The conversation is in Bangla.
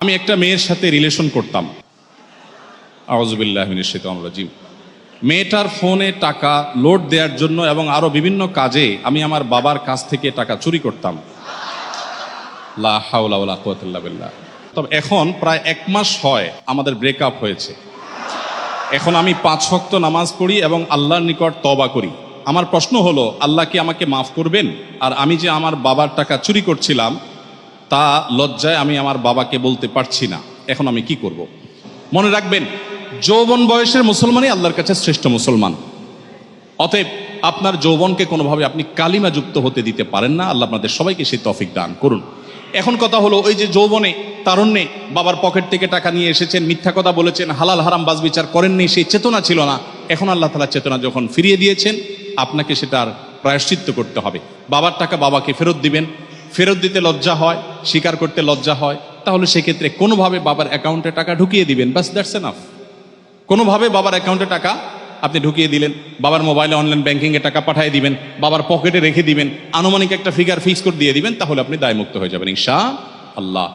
আমি একটা মেয়ের সাথে রিলেশন করতাম। আওয়াজবিল্লাহ রাজিম। মেয়েটার ফোনে টাকা লোড দেওয়ার জন্য এবং আরও বিভিন্ন কাজে আমি আমার বাবার কাছ থেকে টাকা চুরি করতাম। লা। তবে এখন প্রায় এক মাস হয় আমাদের ব্রেকআপ হয়েছে। এখন আমি পাঁচ ভক্ত নামাজ পড়ি এবং আল্লাহর নিকট তবা করি। আমার প্রশ্ন হলো, আল্লাহ কি আমাকে মাফ করবেন? আর আমি যে আমার বাবার টাকা চুরি করছিলাম তা লজ্জায় আমি আমার বাবাকে বলতে পারছি না। এখন আমি কি করব। মনে রাখবেন, যৌবন বয়সের মুসলমানই আল্লাহর কাছে শ্রেষ্ঠ মুসলমান। অতএব আপনার যৌবনকে কোনোভাবে আপনি কালিমা যুক্ত হতে দিতে পারেন না। আল্লাহ আপনাদের সবাইকে সেই তফিক দান করুন। এখন কথা হলো, ওই যে যৌবনে, তারণ্যে বাবার পকেট থেকে টাকা নিয়ে এসেছেন, মিথ্যা কথা বলেছেন, হালাল, হারাম বাজ বিচার করেননি, সেই চেতনা ছিল না। এখন আল্লাহ তালা চেতনা যখন ফিরিয়ে দিয়েছেন, আপনাকে সেটার প্রায়শ্চিত্ত করতে হবে। বাবার টাকা বাবাকে ফেরত দিবেন। ফেরত দিতে লজ্জা হয়, স্বীকার করতে লজ্জা হয়, তাহলে সেক্ষেত্রে কোনোভাবে বাবার অ্যাকাউন্টে টাকা ঢুকিয়ে দিবেন। বাস দ্যাটস এনাফ কোনোভাবে বাবার অ্যাকাউন্টে টাকা আপনি ঢুকিয়ে দিলেন, বাবার মোবাইলে অনলাইন ব্যাংকিংয়ে টাকা পাঠিয়ে দিবেন, বাবার পকেটে রেখে দিবেন, আনুমানিক একটা ফিগার ফিক্স করে দিয়ে দিবেন, তাহলে আপনি দায়মুক্ত হয়ে যাবেন, ইনশা আল্লাহ।